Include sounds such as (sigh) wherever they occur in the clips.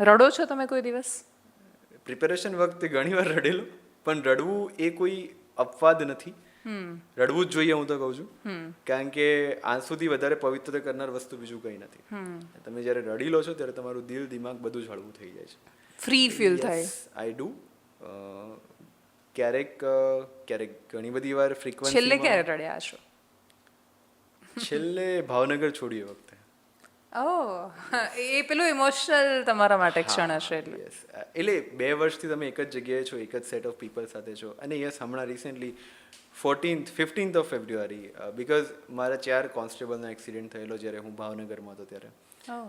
રડો છો તમે કોઈ દિવસ? પ્રિપેરેશન વખતે ઘણીવાર રડેલો પણ રડવું એ કોઈ અપવાદ નથી. રડવું જ જોઈએ હું તો કહું છું. કારણ કે આંસુથી વધારે પવિત્ર કરનાર વસ્તુ બીજું કંઈ નથી. તમે જ્યારે રડી લો છો ત્યારે તમારું દિલ દિમાગ બધું જ હળવું થઈ જાય છે. ફ્રી ફીલ થાય. આઈ ડુ ક્યારેક ક્યારેક ઘણી બધી વાર ફ્રીક્વન્સી છેલ્લે ક્યારે રડ્યા છો? છેલ્લે ભાવનગર છોડીએ વખતે. ઓ (laughs) એ પેલું ઇમોશનલ તમારા માટે ક્ષણ હશે એટલે. એટલે બે વર્ષથી તમે એક જ જગ્યાએ છો એક જ સેટ ઓફ પીપલ સાથે છો. અને યસ હમણાં recently fourteenth fifteenth of February because મારા ચાર કોન્સ્ટેબલનો એક્સિડન્ટ થયેલો જ્યારે હું ભાવનગરમાં હતો ત્યારે. Oh.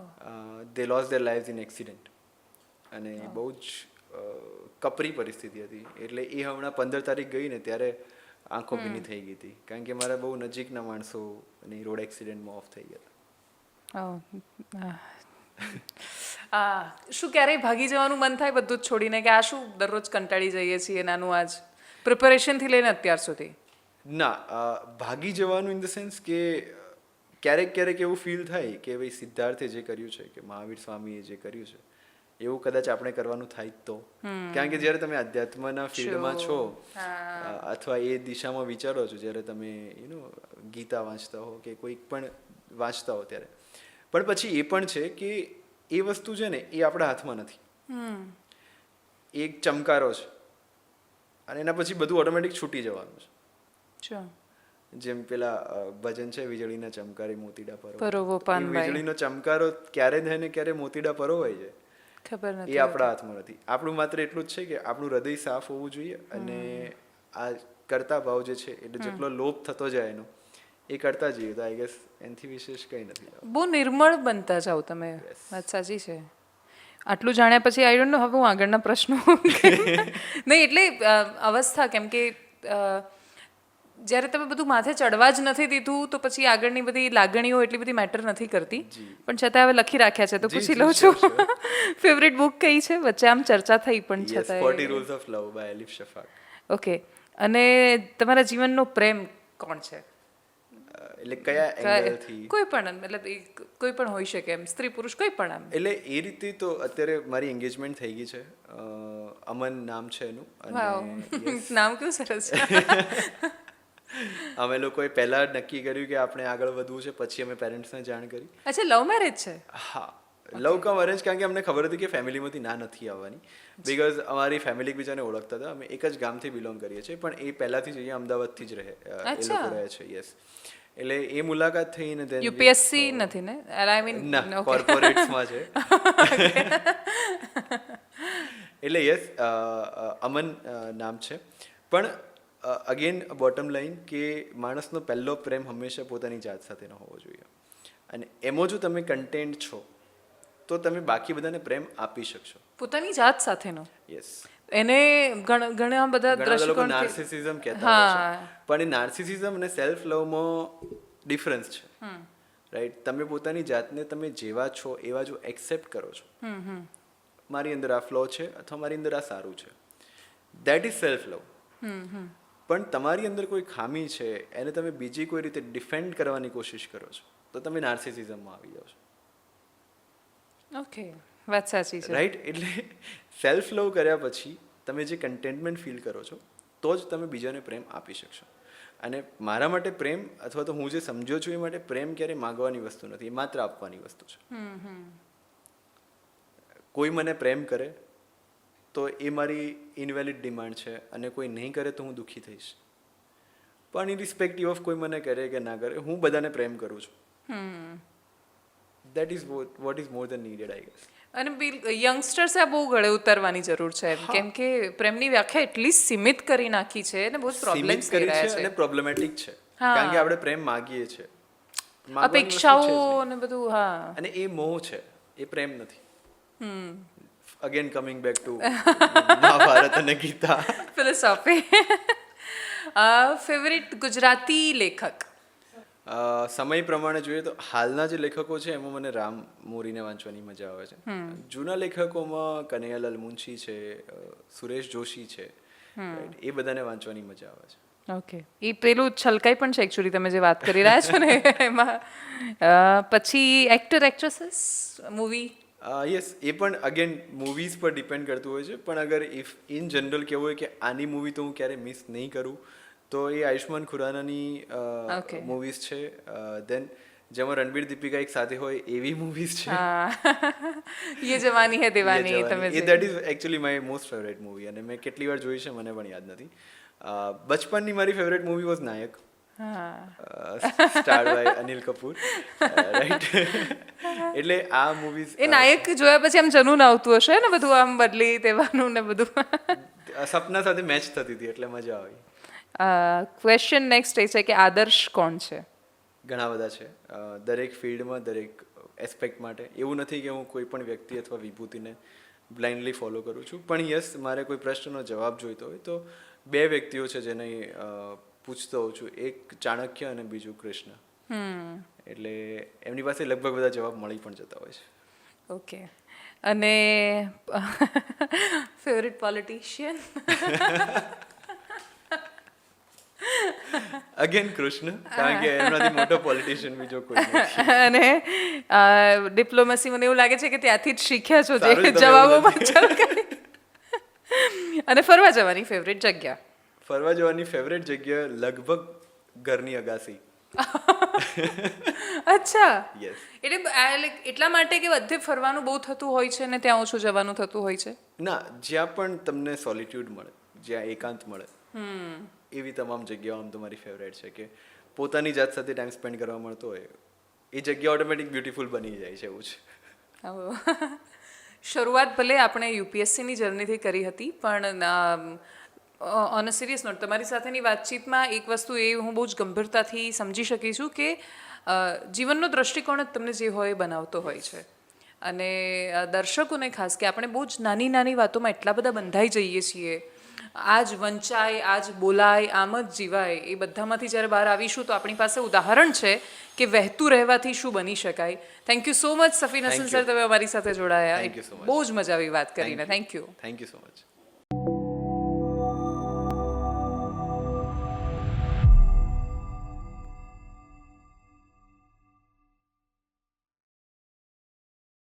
They lose their life in accident અને બહુ જ કપરી પરિસ્થિતિ હતી. એટલે એ હમણાં પંદર તારીખ ગઈ ને ત્યારે આંખો ભીની થઈ ગઈ હતી. કારણ કે મારા બહુ નજીકના માણસો અને રોડ એક્સિડન્ટમાં ઓફ થઈ ગયા Oh. શું ક્યારેય ભાગી જવાનું મન થાય બધું જ છોડીને કે આ શું દરરોજ કંટાળી જઈએ છીએ નાનું આજ? પ્રિપેરેશનથી લઈને અત્યાર સુધી. ના ભાગી જવાનું ઇન ધ સેન્સ કે ક્યારેક ક્યારેક એવું ફીલ થાય કે ભાઈ સિદ્ધાર્થે જે કર્યું છે કે મહાવીર સ્વામીએ જે કર્યું છે એવું કદાચ આપણે કરવાનું થાય તો. કારણ કે જ્યારે તમે અધ્યાત્મના ફિલ્ડમાં છો અથવા એ દિશામાં વિચારો છો જ્યારે તમે યુ નો ગીતા વાંચતા હો કે કોઈક પણ વાંચતા હો ત્યારે. પણ પછી એ પણ છે કે એ વસ્તુ છે ને એ આપણા હાથમાં નથી. એ એક ચમકારો છે. અને એના પછી બધું ઓટોમેટિક છૂટી જવાનું છે. જેમ પેલા ભજન છે વીજળીના ચમકારે મોતીડા પરો પરોવો એ. વીજળીનો ચમકારો ક્યારે થાય ને ક્યારે મોતીડા પરોવાય છે ખબર એ નથી આપણા હાથમાં નથી. આપણું માત્ર એટલું જ છે કે આપણું હૃદય સાફ હોવું જોઈએ અને આ કરતા ભાવ જે છે એટલે જેટલો લોભ થતો જાય એનો એ કરતા જઈએ તો આઈ ગેસ એનાથી વિશેષ કંઈ નથી બહુ નિર્મળ બનતા જાઓ તમે. વાત સાચી છે. આટલું જાણ્યા પછી આઈ ડોન્ટ નો હવે હું આગળના પ્રશ્નો (laughs) નહીં એટલે અવસ્થા કેમ કે જ્યારે તમે બધું માથે ચડવા જ નથી દીધું તો પછી આગળની બધી લાગણીઓ એટલી બધી મેટર નથી કરતી. પણ છતાં હવે લખી રાખ્યા છે તો પૂછી લઉં છું. ફેવરેટ બુક (laughs) કઈ છે? વચ્ચે આમ ચર્ચા થઈ પણ છતાં forty rules of love by Elif Shafak okay અને તમારા જીવનનો પ્રેમ કોણ છે? એટલે કયા એંગલથી કોઈ પણ મતલબ કોઈ પણ હોઈ શકે એમ સ્ત્રી પુરુષ કોઈ પણ આમ એટલે એ રીતે તો અત્યારે મારી એંગેજમેન્ટ થઈ ગઈ છે. અમન નામ છે એનું (laughs) નામ કેવું સરસ છે. (laughs) અમે લોકોએ પહેલા નક્કી કર્યું કે આપણે આગળ વધવું છે પછી અમે પેરેન્ટ્સને જાણ કરી. અચ્છા લવ મેરેજ છે? હા. લવ કમ અરેન્જ કારણ કે અમને ખબર હતી કે ફેમિલીમાંથી ના નથી આવવાની. બિકોઝ અમારી ફેમિલી એકબીજાને ઓળખતા હતા. અમે એક જ ગામથી બિલોંગ કરીએ છીએ પણ એ પહેલાથી જ અહીંયા અમદાવાદથી જ રહે એ લોકો રહે છે યસ એટલે એ મુલાકાત થઈને we- યુપીએસસી નથી ને? આઈ મીન ના કોર્પોરેટ્સમાં છે. (laughs) એટલે યસ અમન નામ છે. પણ અગેન બોટમ લાઈન કે માણસનો પહેલો પ્રેમ હંમેશા પોતાની જાત સાથેનો હોવો જોઈએ. અને એમાં જો તમે કન્ટેન્ટ છો તો તમે બાકી બધાને પ્રેમ આપી શકશો. પોતાની જાત સાથેનો. યસ એને ઘણા બધા દ્રષ્ટિકોણ નાર્સિસિઝમ કહેતા હોય પણ એ નાર્સિસિઝમ અને સેલ્ફ લવમાં ડિફરન્સ છે રાઈટ તમે પોતાની જાતને તમે જેવા છો એવા જો એક્સેપ્ટ કરો છો. મારી અંદર આ ફ્લો છે અથવા મારી અંદર આ સારું છે. દેટ ઇઝ સેલ્ફ લવ પણ તમારી અંદર કોઈ ખામી છે એને તમે બીજી કોઈ રીતે ડિફેન્ડ કરવાની કોશિશ કરો છો તો તમે નાર્સિસિઝમમાં આવી જાઓ છો. ઓકે વાત સાચી છે. રાઈટ એટલે સેલ્ફ લવ કર્યા પછી તમે જે કન્ટેન્ટમેન્ટ ફીલ કરો છો તો જ તમે બીજાને પ્રેમ આપી શકશો. અને મારા માટે પ્રેમ અથવા તો હું જે સમજો છું એ માટે પ્રેમ ક્યારે માગવાની વસ્તુ નથી એ માત્ર આપવાની વસ્તુ છે. કોઈ મને પ્રેમ કરે તો એ મારી ઇનવેલિડ ડિમાન્ડ છે અને કોઈ નહીં કરે તો હું દુઃખી થઈશ. પણ ઇરિસ્પેક્ટિવ ઓફ કોઈ મને કરે કે ના કરે હું બધાને પ્રેમ કરું છું. That is what is more than needed I guess અને યંગસ્ટર્સે આ બહુ ગળે ઉતરવાની જરૂર છે કેમ કે પ્રેમની વ્યાખ્યા એટલી સીમિત કરી નાખી છે અને બહુ પ્રોબ્લેમ્સ કરી રહ્યા છે અને પ્રોબ્લેમેટિક છે. કારણ કે આપણે પ્રેમ માગીએ છીએ. અપેક્ષાઓ. અને બધું હા. અને એ મોહ છે. એ પ્રેમ નથી. Again coming back to Mahabharat અને ગીતા. (laughs) ફિલોસોફી ફેવરિટ (laughs) ગુજરાતી લેખક? સમય પ્રમાણે જોઈએ તો હાલના જે લેખકો છે એમાં મને રામ મોરીને વાંચવાની મજા આવે છે. જૂના લેખકોમાં કનૈયાલાલ મુનશી છે સુરેશ જોશી છે એ બધાને વાંચવાની મજા આવે છે. ઓકે. એ પેલું છલકાઈ પણ છે એકચ્યુઅલી તમે જે વાત કરી રહ્યા છો ને (laughs) એમાં. પછી એક્ટર એક્ટ્રેસીસ મૂવી યસ એ પણ અગેન મૂવીઝ પર ડિપેન્ડ કરતું હોય છે પણ અગર ઇફ ઇન જનરલ કેવું હોય કે આની મૂવી તો હું ક્યારે મિસ નહીં કરું તો એ આયુષ્માન ખુરાનાની મૂવીઝ છે. દેન જેમાં રણબીર દીપિકા એક સાથે હોય એવી મૂવીઝ છે. યે જવાની હે દીવાની તમે. એ that is actually my most favourite movie અને મેં કેટલી વાર જોઈ છે મને પણ યાદ નથી. બચપનની મારી favourite movie was Nayak. Star by Anil Kapoor. Right (laughs) એટલે આ મૂવીઝ એ નાયક જોયા પછી આમ જનૂન આવતું હશે ને બધું આમ બદલી દેવાનું ને બધું? સપના સાથે મેચ થતી હતી એટલે મજા આવી. ક્વેશ્ચન નેક્સ્ટ એ છે કે આદર્શ કોણ છે? ઘણા બધા છે. દરેક ફિલ્ડમાં દરેક એસ્પેક્ટ માટે. એવું નથી કે હું કોઈ પણ વ્યક્તિ અથવા વિભૂતિને બ્લાઇન્ડલી ફોલો કરું છું. પણ યસ મારે કોઈ પ્રશ્નનો જવાબ જોઈતો હોય તો બે વ્યક્તિઓ છે જેને પૂછતો હોઉં છું. એક ચાણક્ય અને બીજું કૃષ્ણ. એટલે એમની પાસે લગભગ બધા જવાબ મળી પણ જતા હોય છે. ઓકે. અને ફેવરિટ પોલિટિશિયન (laughs) (laughs) અગેન કૃષ્ણ કારણ કે એમનાથી મોટો પોલિટિશિયન બીજો કોઈ નથી. અને ડિપ્લોમસી મને એવું લાગે છે કે ત્યાંથી જ શીખ્યા છો જે જવાબોમાં કરી. અને ફરવા જવાની ફેવરેટ જગ્યા? ફરવા જવાની ફેવરેટ જગ્યા લગભગ ઘરની અગાસી. (laughs) અચ્છા. એટલે એટલા માટે કે બધે ફરવાનું બહુ થતું હોય છે ને ત્યાં ઓછું જવાનું થતું હોય છે? ના જ્યાં પણ તમને સોલિટ્યુડ મળે. જ્યાં એકાંત મળે. એવી તમામ જગ્યાઓ આમ તો મારી ફેવરેટ છે કે પોતાની જાત સાથે ટાઈમ સ્પેન્ડ કરવા મળતો હોય એ જગ્યા ઓટોમેટિક બ્યુટીફુલ બની જાય છે એવું છે. શરૂઆત ભલે આપણે યુપીએસસીની જર્નીથી કરી હતી પણ ઓન અ સિરિયસ નોટ તમારી સાથેની વાતચીતમાં એક વસ્તુ એ હું બહુ જ ગંભીરતાથી સમજી શકી છું કે જીવનનો દ્રષ્ટિકોણ જ તમને જે હોય એ બનાવતો હોય છે. અને દર્શકોને ખાસ કે આપણે બહુ જ નાની નાની વાતોમાં એટલા બધા બંધાઈ જઈએ છીએ. આજ વંચાય આજ બોલાય આમ જ જીવાય એ બધામાંથી જ્યારે બહાર આવીશું તો આપણી પાસે ઉદાહરણ છે કે વહેતું રહેવાથી શું બની શકાય. Thank you so much Safin Hasan sir તમે અમારી સાથે જોડાયા. બહુ જ મજા આવી વાત કરીને. Thank you thank you so much